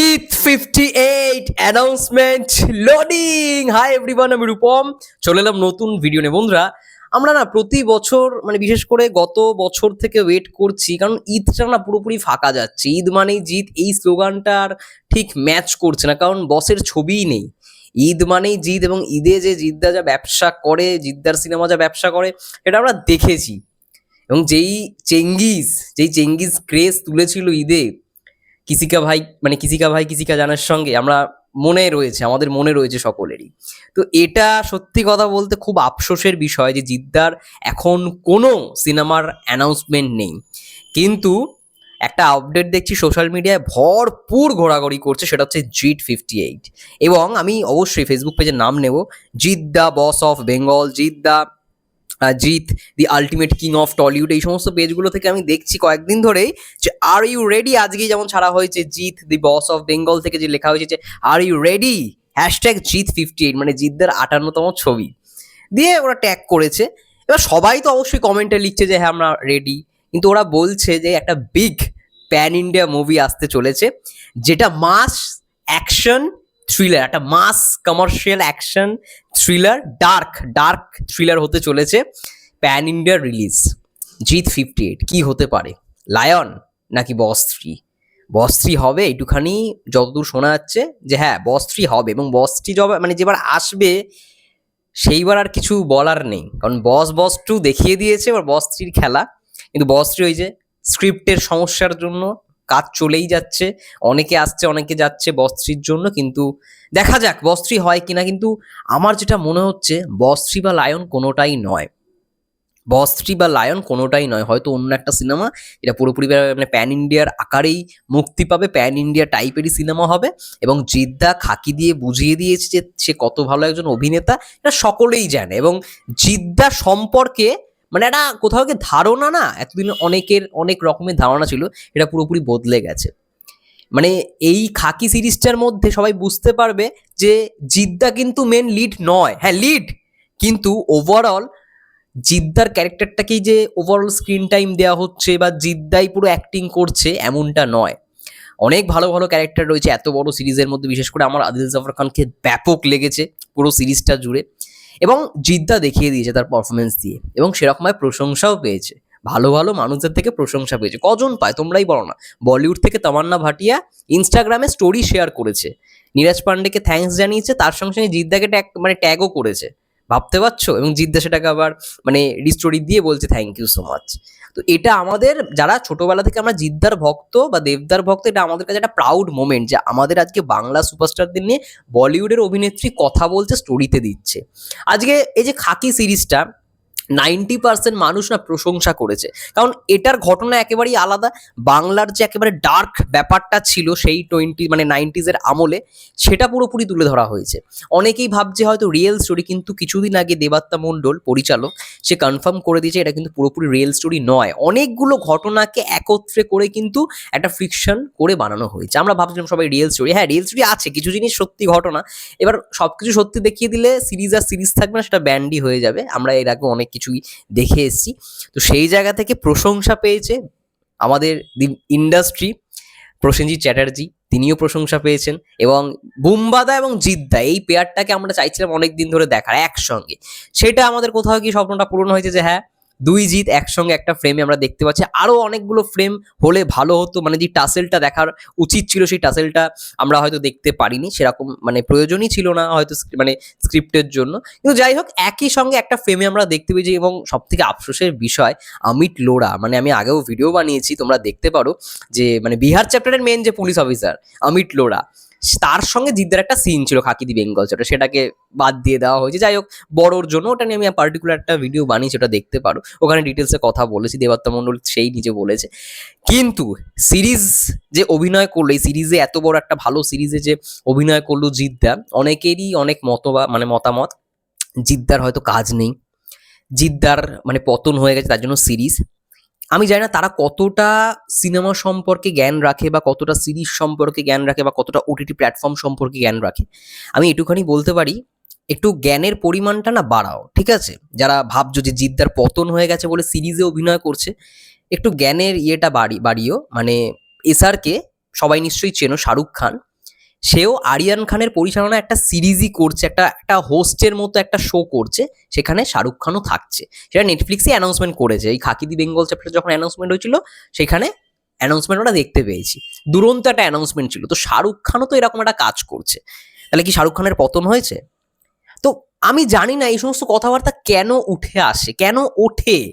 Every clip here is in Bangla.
Teeth 58 announcement loading hi everyone আমি রূপম চলে এলাম নতুন ভিডিও নিয়ে। বন্ধুরা, আমরা না প্রতি বছর মানে বিশেষ করে গত বছর থেকে ওয়েট করছি, কারণ ঈদটা না পুরোপুরি ফাঁকা যাচ্ছে। ঈদ মানেই জিত, এই স্লোগানটার ঠিক ম্যাচ করছে না, কারণ বসের ছবিই নেই। ঈদ মানেই জিদ এবং ঈদে যে জিদ্দা যা ব্যবসা করে, জিদ্দার সিনেমা যা ব্যবসা করে এটা আমরা দেখেছি। এবং যেই চেঙ্গিস যেই চেঙ্গিস ক্রেজ তুলেছিল ঈদে কিসিকা ভাই মানে কিসিকা ভাই, কিসিকা জানার সঙ্গে আমরা মনে রয়েছে, আমাদের মনে রয়েছে সকলেরই। তো এটা সত্যি কথা বলতে খুব আফসোসের বিষয় যে জিদ্দার এখন কোনো সিনেমার অ্যানাউন্সমেন্ট নেই। কিন্তু একটা আপডেট দেখছি সোশ্যাল মিডিয়ায় ভরপুর ঘোরাঘুরি করছে, সেটা হচ্ছে জিট ফিফটি এইট এবং আমি অবশ্যই ফেসবুক পেজের নাম নেব জিত the boss of Bengal Jeet Jeet the ultimate king of Tollywood এই সমস্ত পেজগুলো থেকে আমি দেখছি কয়েকদিন ধরেই যে আর ইউ রেডি আজকেই যেমন ছাড়া হয়েছে জিত দি বস অফ বেঙ্গল থেকে যে লেখা হয়েছে যে are you ready hashtag Jeet fifty eight মানে জিতদের আটান্নতম ছবি। দিয়ে ওরা ট্যাগ করেছে। এবার সবাই তো অবশ্যই কমেন্টে লিখছে যে হ্যাঁ আমরা রেডি কিন্তু ওরা বলছে যে, একটা বিগ প্যান ইন্ডিয়া মুভি আসতে চলেছে, যেটা মাস অ্যাকশন থ্রিলার একটা mass commercial action thriller dark dark thriller হতে চলেছে প্যান ইন্ডিয়ার রিলিজ জিত ফিফটি এইট কী হতে পারে? লায়ন নাকি বস থ্রি বস থ্রি হবে একটুখানি, যতদূর শোনা যাচ্ছে যে হ্যাঁ বস থ্রি হবে এবং বস থ্রি যবে মানে যেবার আসবে, সেইবার আর কিছু বলার নেই। কারণ বস বস টু দেখিয়ে দিয়েছে, এবার বস থ্রির খেলা। কিন্তু বস থ্রি ওই যে স্ক্রিপ্টের সমস্যার জন্য কাজ চলেই যাচ্ছে, অনেকে আসছে, অনেকে যাচ্ছে বস থ্রির জন্য, কিন্তু দেখা যাক বস থ্রি হয় কিনা, কিন্তু আমার যেটা মনে হচ্ছে বস থ্রি বা লায়ন কোনোটাই নয়। বস থ্রি বা লায়ন কোনোটাই নয়, হয়তো অন্য একটা সিনেমা এটা পুরোপুরি মানে প্যান ইন্ডিয়ার আকারেই মুক্তি পাবে, প্যান ইন্ডিয়া টাইপেরই সিনেমা হবে, এবং জিদ্দা খাকি দিয়ে বুঝিয়ে দিয়েছে যে সে কত ভালো একজন অভিনেতা, এটা সকলেই জানে, এবং জিদ্দা সম্পর্কে মানে একটা কোথাও কি ধারণা না, এতদিন অনেকের অনেক রকমের ধারণা ছিল, এটা পুরোপুরি বদলে গেছে। মানে এই খাকি সিরিজটার মধ্যে সবাই বুঝতে পারবে যে জিদ্দা কিন্তু মেন লিড নয়। হ্যাঁ লিড কিন্তু ওভারঅল জিদ্দার ক্যারেক্টারটাকেই যে ওভারঅল স্ক্রিন টাইম দেওয়া হচ্ছে বা জিদ্দাই পুরো অ্যাক্টিং করছে এমনটা নয়। অনেক ভালো ভালো ক্যারেক্টার রয়েছে, এত বড় সিরিজের মধ্যে বিশেষ করে আমার আদিল জাফর খানকে ব্যাপক লেগেছে পুরো সিরিজটা জুড়ে। এবং জিদ্দা দেখিয়ে দিয়েছে তার পারফরমেন্স দিয়ে এবং সেরকমভাবে প্রশংসাও পেয়েছে। ভালো ভালো মানুষদের থেকে প্রশংসা পেয়েছে। কজন পায় তোমরাই বলো না। বলিউড থেকে তামান্না ভাটিয়া ইনস্টাগ্রামে স্টোরি শেয়ার করেছে। নীরাজ পান্ডেকে থ্যাঙ্কস জানিয়েছে, তার সঙ্গে সঙ্গে জিদ্দাকে ট্যাগ মানে ট্যাগও করেছে। ভাবতে পারছ? এবং জিদ্দা সেটাকে আবার মানে রিস্টোরি দিয়ে বলছে থ্যাংক ইউ সো মাচ তো এটা আমাদের, যারা ছোটবেলা থেকে আমরা জিদ্দার ভক্ত বা দেবদার ভক্ত, এটা আমাদের কাছে একটা প্রাউড মোমেন্ট যে আমাদের আজকে বাংলা সুপারস্টারদের নিয়ে বলিউডের অভিনেত্রী কথা বলছে স্টোরিতে দিচ্ছে। আজকে এই যে খাকি সিরিজটা নাইনটি পার্সেন্ট মানুষ না প্রশংসা করেছে। কারণ এটার ঘটনা একেবারেই আলাদা। বাংলার যে একেবারে ডার্ক ব্যাপারটা ছিল সেই টোয়েন্টি মানে নাইনটিজের আমলে, সেটা পুরোপুরি তুলে ধরা হয়েছে। অনেকেই ভাবছে হয়তো রিয়েল স্টোরি কিন্তু কিছুদিন আগে দেবাত্মা মণ্ডল, পরিচালক, সে কনফার্ম করে দিয়েছে এটা কিন্তু পুরোপুরি রিয়েল স্টোরি নয়। অনেকগুলো ঘটনাকে একত্রে করে কিন্তু একটা ফিকশন করে বানানো হয়েছে। আমরা ভাবছিলাম সবাই রিয়েল স্টোরি হ্যাঁ রিয়েল স্টোরি আছে, কিছু জিনিস সত্যি ঘটনা। এবার সব কিছু সত্যি দেখিয়ে দিলে সিরিজ আর সিরিজ থাকবে না, সেটা ব্যান্ডই হয়ে যাবে। আমরা এর আগে অনেক কিছুই দেখে এসেছি। তো সেই জায়গা থেকে প্রশংসা পেয়েছে আমাদের ইন্ডাস্ট্রি প্রসেনজিৎ চ্যাটার্জি, তিনিও প্রশংসা পেয়েছেন এবং বুম্বাদা এবং জিদ্দা, এই পেয়ারটাকে আমরা চাইছিলাম অনেক দিন ধরে দেখার, একসঙ্গে। সেটা আমাদের কোথাও কি স্বপ্নটা পূরণ হয়েছে যে হ্যাঁ দুই জিত একসঙ্গে একটা ফ্রেমে আমরা দেখতে পাচ্ছি। আরও অনেকগুলো ফ্রেম হলে ভালো হতো মানে যে টাসেলটা দেখার উচিত ছিল সেই টাসেলটা আমরা হয়তো দেখতে পারিনি, সেরকম মানে প্রয়োজনই ছিল না হয়তো মানে স্ক্রিপ্টের জন্য। কিন্তু যাই হোক, একই সঙ্গে একটা ফ্রেমে আমরা দেখতে পেয়েছি এবং সব থেকে আফসোসের বিষয়, অমিত লোড়া। মানে আমি আগেও ভিডিও বানিয়েছি, তোমরা দেখতে পারো যে মানে বিহার চ্যাপ্টারের মেন যে পুলিশ অফিসার অমিত লোড়া। তার সঙ্গে জিদ্দার একটা সিন ছিল খাকিদি বেঙ্গল, সেটা সেটাকে বাদ দিয়ে দেওয়া হয়েছে। যাই হোক, বড়োর জন্য ওটা নিয়ে আমি পার্টিকুলার একটা ভিডিও বানিয়েছি, ওটা দেখতে পারো। ওখানে ডিটেলসে কথা বলেছি, দেবাত্মা মণ্ডল সেই নিজে বলেছে। কিন্তু সিরিজ যে অভিনয় করল, এই সিরিজে এত বড় একটা ভালো সিরিজে যে অভিনয় করল জিদ্দা, অনেকেরই অনেক মতবা মানে মতামত, জিদ্দার হয়তো কাজ নেই। জিদ্দার মানে পতন হয়ে গেছে, তার জন্য সিরিজ আমি জানি না তারা কতটা সিনেমা সম্পর্কে জ্ঞান রাখে বা কতটা সিরিজ সম্পর্কে জ্ঞান রাখে বা কতটা ওটিটি প্ল্যাটফর্ম সম্পর্কে জ্ঞান রাখে। আমি এটুখানি বলতে পারি, একটু জ্ঞানের পরিমাণটা না বাড়াও, ঠিক আছে? যারা ভাবছ যে জিদ্দার পতন হয়ে গেছে বলে সিরিজে অভিনয় করছে, একটু জ্ঞানের ইয়েটা বাড়ি, বাড়িও। মানে এসআরকে সবাই নিশ্চয়ই চেনো শাহরুখ খান। সেও আরিয়ান খানের পরিচালনায় একটা সিরিজই করছে, একটা একটা হোস্টের মতো একটা শো করছে, সেখানে শাহরুখ খানও থাকছে। সেটা নেটফ্লিক্সে অ্যানাউন্সমেন্ট করেছে। এই খাকিদি বেঙ্গল চ্যাপ্টার যখন অ্যানাউন্সমেন্ট হয়েছিল, সেখানে অ্যানাউন্সমেন্ট ওটা দেখতে পেয়েছি। দুরন্ত একটা অ্যানাউন্সমেন্ট ছিল। তো শাহরুখ খানও তো এরকম একটা কাজ করছে। তাহলে কি শাহরুখ খানের পতন হয়েছে? তো আমি জানি না এই সমস্ত কথাবার্তা কেন উঠে আসে, কেন ওঠে?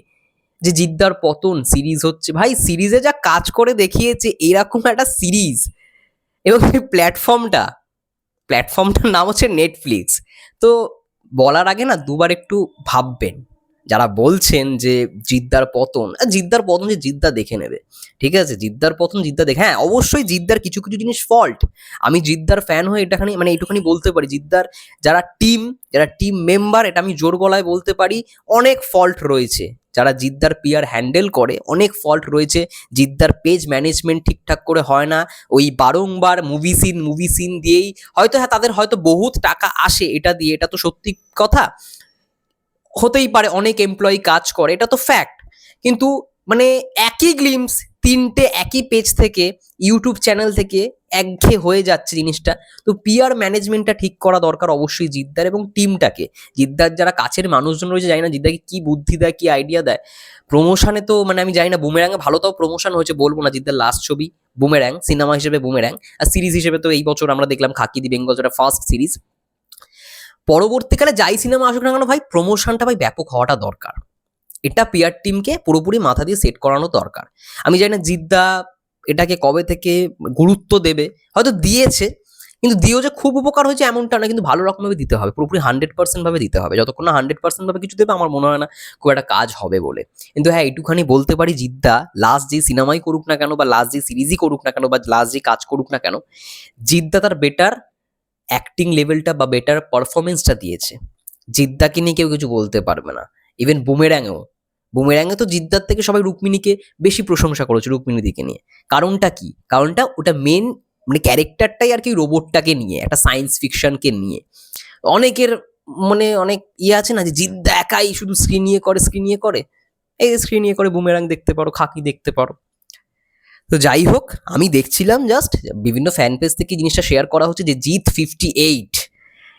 যে জিদ্দার পতন সিরিজ হচ্ছে। ভাই সিরিজে যা কাজ করে দেখিয়েছে, এরকম একটা সিরিজ এবং এই প্ল্যাটফর্মটা প্ল্যাটফর্মটার নাম হচ্ছে নেটফ্লিক্স তো বলার আগে না দুবার একটু ভাববেন, যারা বলছেন যে জিদ্দার পতন জিদ্দার পতন যে জিদ্দা দেখে নেবে, ঠিক আছে? জিদ্দার পতন, জিদ্দা দেখে হ্যাঁ অবশ্যই জিদ্দার কিছু কিছু জিনিস ফল্ট আমি জিদ্দার ফ্যান হয়ে এটাখানি মানে এইটুখানি বলতে পারি, জিদ্দার যারা টিম যারা টিম মেম্বার এটা আমি জোর গলায় বলতে পারি, অনেক ফল্ট রয়েছে। যারা জিদ্দার পিয়ার হ্যান্ডেল করে, অনেক ফল্ট রয়েছে। জিদ্দার পেজ ম্যানেজমেন্ট ঠিকঠাক করে হয় না। ওই বারংবার মুভি সিন মুভি সিন দিয়েই হয়তো হ্যাঁ তাদের হয়তো বহুত টাকা আসে এটা দিয়ে, এটা তো সত্যি কথা। হতেই পারে অনেক এমপ্লয়ি কাজ করে, এটা তো ফ্যাক্ট কিন্তু মানে একই গ্লিমস তিনটে একই পেজ থেকে ইউটিউব চ্যানেল থেকে একঘেয়ে হয়ে যাচ্ছে জিনিসটা। তো পিয়ার ম্যানেজমেন্টটা ঠিক করা দরকার অবশ্যই জিদ্দার এবং টিমটাকে জিদ্দার যারা কাছের মানুষজন রয়েছে, জানি না জিদ্দাকে কি বুদ্ধি দেয়, কি আইডিয়া দেয়। প্রমোশনে তো মানে আমি জানি না বুমেরাঙে ভালো তাও প্রমোশন হয়েছে, বলব না জিদ্দার লাস্ট ছবি বুমেরাং সিনেমা হিসেবে বুমেরাং আর সিরিজ হিসেবে তো এই বছর আমরা দেখলাম খাকি দি বেঙ্গল, যেটা ফার্স্ট সিরিজ পরবর্তীকালে যাই সিনেমা আসুক না কেন ভাই প্রমোশনটা ভাই ব্যাপক হওয়াটা দরকার। এটা পিয়ার টিমকে পুরোপুরি মাথা দিয়ে সেট করানো দরকার। আমি জানি না জিদ্দা এটাকে কবে থেকে গুরুত্ব দেবে, হয়তো দিয়েছে, কিন্তু দিয়েও যে খুব উপকার হয়েছে এমনটা না কিন্তু ভালো রকমভাবে দিতে হবে, পুরোপুরি হান্ড্রেড পার্সেন্ট ভাবে দিতে হবে। যতক্ষণ না হান্ড্রেড পার্সেন্ট ভাবে কিছু দেবে, আমার মনে হয় না খুব একটা কাজ হবে বলে। কিন্তু হ্যাঁ এইটুখানি বলতে পারি জিদ্দা লাস্ট যে সিনেমাই করুক না কেন, বা লাস্ট যে সিরিজই করুক না কেন, বা লাস্ট যে কাজ করুক না কেন, জিদ্দা তার বেটার অ্যাক্টিং লেভেলটা বা বেটার পারফরমেন্সটা দিয়েছে। জিদ্দাকে নিয়ে কেউ কিছু বলতে পারবে না। ইভেন বুমেরাঙেও বুমেরাঙে তো জিদ্দার থেকে সবাই রুক্মিণীকে বেশি প্রশংসা করেছে রুক্মিণী দিকে নিয়ে। কারণটা কি? কারণটা ওটা মেন মানে ক্যারেক্টারটাই আর কি রোবটটাকে নিয়ে, একটা সায়েন্স ফিকশনকে নিয়ে। অনেকের মানে অনেক ইয়ে আছে না যে জিদ্দা একাই শুধু স্ক্রিন নিয়ে করে স্ক্রিন নিয়ে করে। এই স্ক্রিন নিয়ে করে বুমেরাং দেখতে পারো, খাকি দেখতে পারো। তো যাই হোক, আমি দেখছিলাম জাস্ট বিভিন্ন ফ্যান পেজ থেকে জিনিসটা শেয়ার করা হচ্ছে যে জিত ফিফটি এইট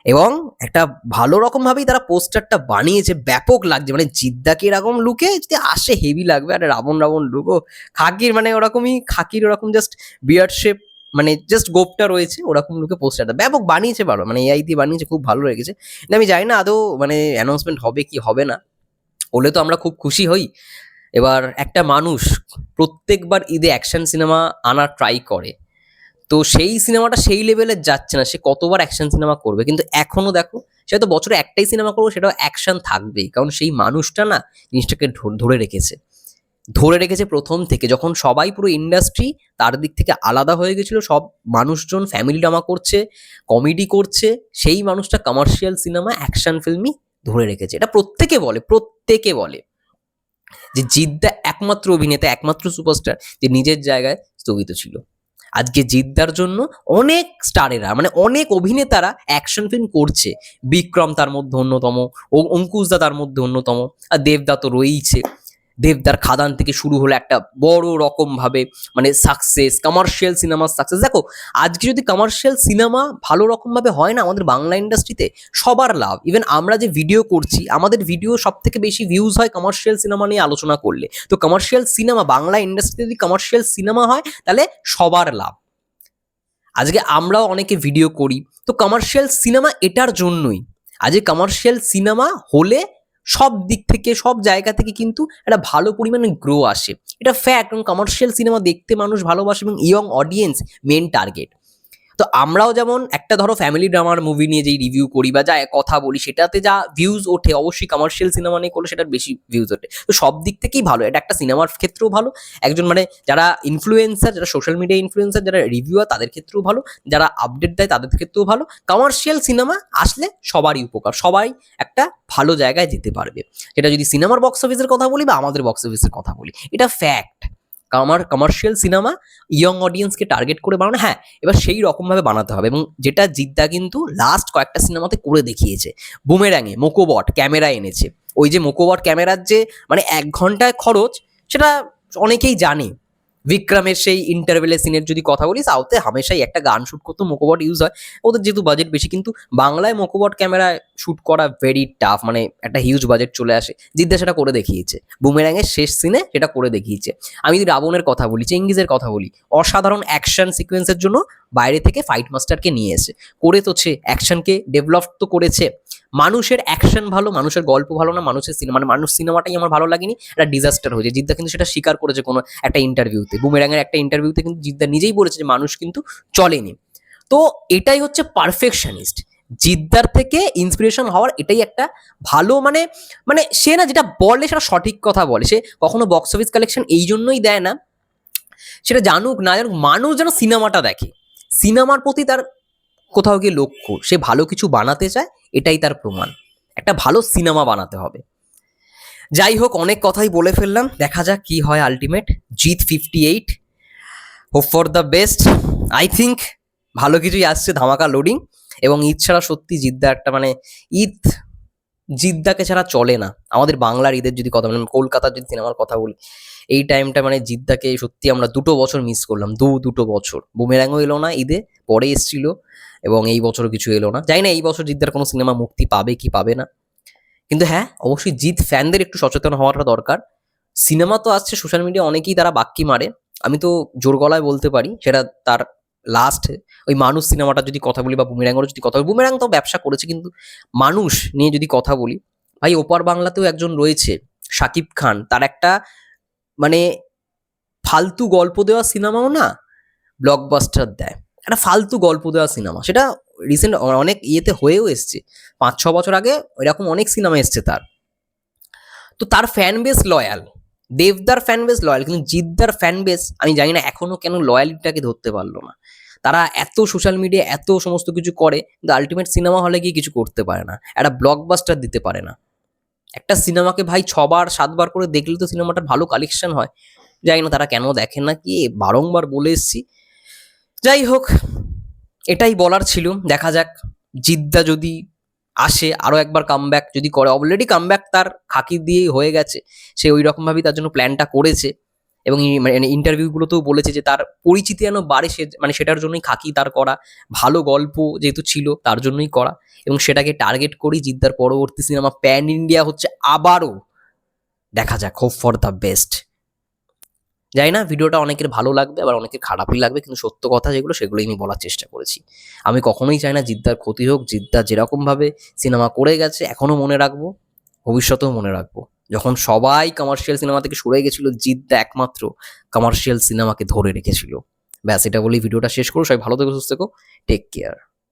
এবং একটা ভালো রকম ভাবেই তারা পোস্টারটা বানিয়েছে, ব্যাপক লাগছে। মানে জিদ্দাকে এরকম লুকে যদি আসে হেভি লাগবে। আর রাবণ রাবণ লুকো খাকির মানে ওরকমই, খাকির ওরকম জাস্ট বিয়ার্ড শেপ মানে জাস্ট গোপটা রয়েছে, ওরকম লুকে পোস্টারটা। ব্যাপক বানিয়েছে ভালো মানে এআই দিয়ে বানিয়েছে, খুব ভালো লেগেছে। আমি জানি না আদৌ মানে অ্যানাউন্সমেন্ট হবে কি, হবে না। হলে তো আমরা খুব খুশি হই। এবার একটা মানুষ প্রত্যেকবার ঈদে অ্যাকশন সিনেমা আনার ট্রাই করে। তো সেই সিনেমাটা সেই লেভেলে যাচ্ছে না। সে কতবার অ্যাকশন সিনেমা করবে? কিন্তু এখনও দেখো, সে তো বছরে একটাই সিনেমা করব, সেটাও অ্যাকশন থাকবেই। কারণ সেই মানুষটা না জিনিসটাকে ধরে রেখেছে। ধরে রেখেছে প্রথম থেকে। যখন সবাই পুরো ইন্ডাস্ট্রি তার দিক থেকে আলাদা হয়ে গেছিল, সব মানুষজন ফ্যামিলি ড্রামা করছে কমেডি করছে, সেই মানুষটা কমার্শিয়াল সিনেমা অ্যাকশন ফিল্মই ধরে রেখেছে। এটা প্রত্যেকে বলে প্রত্যেকে বলে। যে জিদ্দা একমাত্র অভিনেতা, একমাত্র সুপারস্টার যে নিজের জায়গায় স্থগিত ছিল। আজকে জিদ্দার জন্য অনেক স্টারেরা মানে অনেক অভিনেতারা অ্যাকশন ফিল্ম করছে। বিক্রম তার মধ্যে অন্যতম অঙ্কুশদা তার মধ্যে অন্যতম, আর দেবদা তো রয়েইছে। দেবদার খাদান থেকে শুরু হলো একটা বড় রকম ভাবে মানে সাকসেস কমার্শিয়াল সিনেমার সাকসেস দেখো, আজকে যদি কমার্শিয়াল সিনেমা ভালো রকম ভাবে হয় না আমাদের বাংলা ইন্ডাস্ট্রিতে সবার লাভ। ইভেন আমরা যে ভিডিও করছি, আমাদের ভিডিও সব থেকে বেশি ভিউজ হয় কমার্শিয়াল সিনেমা নিয়ে আলোচনা করলে। তো কমার্শিয়াল সিনেমা বাংলা ইন্ডাস্ট্রিতে যদি কমার্শিয়াল সিনেমা হয়, তাহলে সবার লাভ। আজকে আমরাও অনেকে ভিডিও করি। তো কমার্শিয়াল সিনেমা এটার জন্যই। আজকে কমার্শিয়াল সিনেমা হলে সব দিক থেকে, সব জায়গা থেকে কিন্তু একটা ভালো পরিমাণে গ্রো আসে। এটা ফ্যাক্ট এবং কমার্শিয়াল সিনেমা দেখতে মানুষ ভালোবাসে এবং ইয়ং অডিয়েন্স মেন টার্গেট তো আমরাও যেমন একটা ধরো ফ্যামিলি ড্রামার মুভি নিয়ে যেই রিভিউ করি বা যা কথা বলি, সেটাতে যা ভিউজ ওঠে, অবশ্যই কমার্শিয়াল সিনেমা নিয়ে করলে সেটার বেশি ভিউজ ওঠে। তো সব দিক থেকেই ভালো, এটা একটা সিনেমার ক্ষেত্রেও ভালো। একজন মানে যারা ইনফ্লুয়েন্সার যারা সোশ্যাল মিডিয়া ইনফ্লুয়েন্সার যারা রিভিউ রিভিউয়ার তাদের ক্ষেত্রেও ভালো। যারা আপডেট দেয়, তাদের ক্ষেত্রেও ভালো। কমার্শিয়াল সিনেমা আসলে সবারই উপকার, সবাই একটা ভালো জায়গায় যেতে পারবে। এটা যদি সিনেমার বক্স অফিসের কথা বলি বা আমাদের বক্স অফিসের কথা বলি, এটা ফ্যাক্ট আমার কমার্শিয়াল সিনেমা ইয়ং অডিয়েন্সকে টার্গেট করে বানানো হ্যাঁ এবার সেই রকমভাবে বানাতে হবে এবং যেটা জিদ্দা কিন্তু লাস্ট কয়েকটা সিনেমাতে করে দেখিয়েছে। বুমেরাঙে মোকোবট ক্যামেরা এনেছে। ওই যে মোকোবট ক্যামেরার যে মানে এক ঘন্টায় খরচ, সেটা অনেকেই জানে। বিক্রমের সেই ইন্টারভেলের সিনের যদি কথা বলি, সাউথে হামেশাই একটা গান শ্যুট করতো মোকোবট ইউজ হয়। ওদের যেহেতু বাজেট বেশি, কিন্তু বাংলায় মোকোবট ক্যামেরায় শ্যুট করা ভেরি টাফ মানে একটা হিউজ বাজেট চলে আসে। জিদ্দা সেটা করে দেখিয়েছে। বুমেরাঙের শেষ সিনে সেটা করে দেখিয়েছে। আমি যদি রাবণের কথা বলি চেঙ্গিজের কথা বলি, অসাধারণ অ্যাকশন সিকোয়েন্সের জন্য বাইরে থেকে ফাইট মাস্টারকে নিয়ে এসে। করে তোছে অ্যাকশনকে ডেভেলপ তো করেছে। মানুষের অ্যাকশন ভালো, মানুষের গল্প ভালো না, মানুষের সিনেমা মানে মানুষ সিনেমাটাই আমার ভালো লাগেনি, একটা ডিজাস্টার হয়েছে। জিদ্দা কিন্তু সেটা স্বীকার করেছে কোনো একটা ইন্টারভিউতে বুমেরাঙের একটা ইন্টারভিউতে কিন্তু জিদ্দা নিজেই বলেছে যে মানুষ কিন্তু চলেনি। তো এটাই হচ্ছে পারফেকশনিস্ট জিদ্দার থেকে ইন্সপিরেশন হওয়ার এটাই একটা ভালো মানে মানে সে না যেটা বলে সেটা সঠিক কথা বলে। সে কখনো বক্স অফিস কালেকশন এই জন্যই দেয় না। সেটা জানুক, না জানুক, মানুষ যেন সিনেমাটা দেখে। সিনেমার প্রতি তার কোথাও গিয়ে লক্ষ্য, সে ভালো কিছু বানাতে চায়, এটাই তার প্রমাণ। একটা ভালো সিনেমা বানাতে হবে। যাই হোক, অনেক কথাই বলে ফেললাম। দেখা যাক কি হয় ultimate Jeet fifty eight hope for the best I think ভালো কিছুই আসছে ধামাকা লোডিং এবং ঈদ ছাড়া সত্যি জিদ্দা একটা মানে ঈদ জিদ্দাকে ছাড়া চলে না। আমাদের বাংলার ঈদের যদি কথা বলেন কলকাতার যদি সিনেমার কথা বলি এই টাইমটা মানে জিদ্দাকে সত্যি আমরা দুটো বছর মিস করলাম, দু, দুটো বছর। বুমেরাঙ্গও এলো না ঈদে, পরে এসছিল এবং এই বছরও কিছু এলো না। জানি না এই বছর জিদ্দার কোনো সিনেমা মুক্তি পাবে কি পাবে না। কিন্তু হ্যাঁ অবশ্যই জিৎ ফ্যানদের একটু সচেতন হওয়াটা দরকার। সিনেমা তো আসছে সোশ্যাল মিডিয়া অনেকেই তারা বাক্কি মারে। আমি তো জোর গলায় বলতে পারি, সেটা তার লাস্ট ওই মানুষ সিনেমাটা যদি কথা বলি বা বুমেরাঙ্গেরও যদি কথা বলি, বুমেরাং তো ব্যবসা করেছে কিন্তু মানুষ নিয়ে যদি কথা বলি, ভাই ওপার বাংলাতেও একজন রয়েছে, শাকিব খান। তার একটা মানে ফালতু গল্প দেওয়া সিনেমাও না ব্লকবাস্টার দেয়। একটা ফালতু গল্প দেওয়া সিনেমা। সেটা রিসেন্ট অনেক ইয়েতে হয়েও এসছে। পাঁচ, ছ বছর আগে এরকম অনেক সিনেমা এসছে তার। তো তার ফ্যান বেস লয়াল দেবদার ফ্যান বেস লয়াল কিন্তু জিদ্দার ফ্যান বেস আমি জানি না এখনও কেন লয়ালিটিটাকে ধরতে পারল না। তারা এত সোশ্যাল মিডিয়া এত সমস্ত কিছু করে, কিন্তু আলটিমেট সিনেমা হলে গিয়ে কিছু করতে পারে না। একটা ব্লকবাস্টার দিতে পারে না। একটা সিনেমাকে ভাই ছবার, সাতবার করে দেখলে তো সিনেমাটা ভালো কালেকশন হয়। যাই না তারা কেন দেখে না কি, বারংবার বলে এসছি। যাই হোক, এটাই বলার ছিল। দেখা যাক, জিদ্দা যদি আসে আরও একবার কামব্যাক যদি করে। অলরেডি কামব্যাক তার খাকি দিয়েই হয়ে গেছে। সে ওই রকমভাবেই তার জন্য প্ল্যানটা করেছে। এবং মানে ইন্টারভিউগুলোতেও বলেছে যে তার পরিচিতি যেন বাড়ে সে মানে সেটার জন্যই খাকি তার করা। ভালো গল্প যেহেতু ছিল, তার জন্যই করা। এবং সেটাকে টার্গেট করেই জিদ্দার পরবর্তী সিনেমা প্যান ইন্ডিয়া হচ্ছে আবারও দেখা যাক হোপ ফর দ্য বেস্ট জানি না ভিডিওটা অনেকের ভালো লাগবে, আবার অনেকের খারাপই লাগবে, কিন্তু সত্য কথা যেগুলো, সেগুলোই আমি বলার চেষ্টা করেছি। আমি কখনোই চাই না জিদ্দার ক্ষতি হোক, জিদ্দা যেরকমভাবে সিনেমা করে গেছে এখনও মনে রাখব, ভবিষ্যতেও মনে রাখব। যখন সবাই কমার্শিয়াল সিনেমা থেকে সরে গেছিল জিদ্দা একমাত্র কমার্শিয়াল সিনেমাকে ধরে রেখেছিল। ব্যাস, এটা বলেই ভিডিওটা শেষ করো। সবাই ভালো থেকো, সুস্থ থেকো। Take care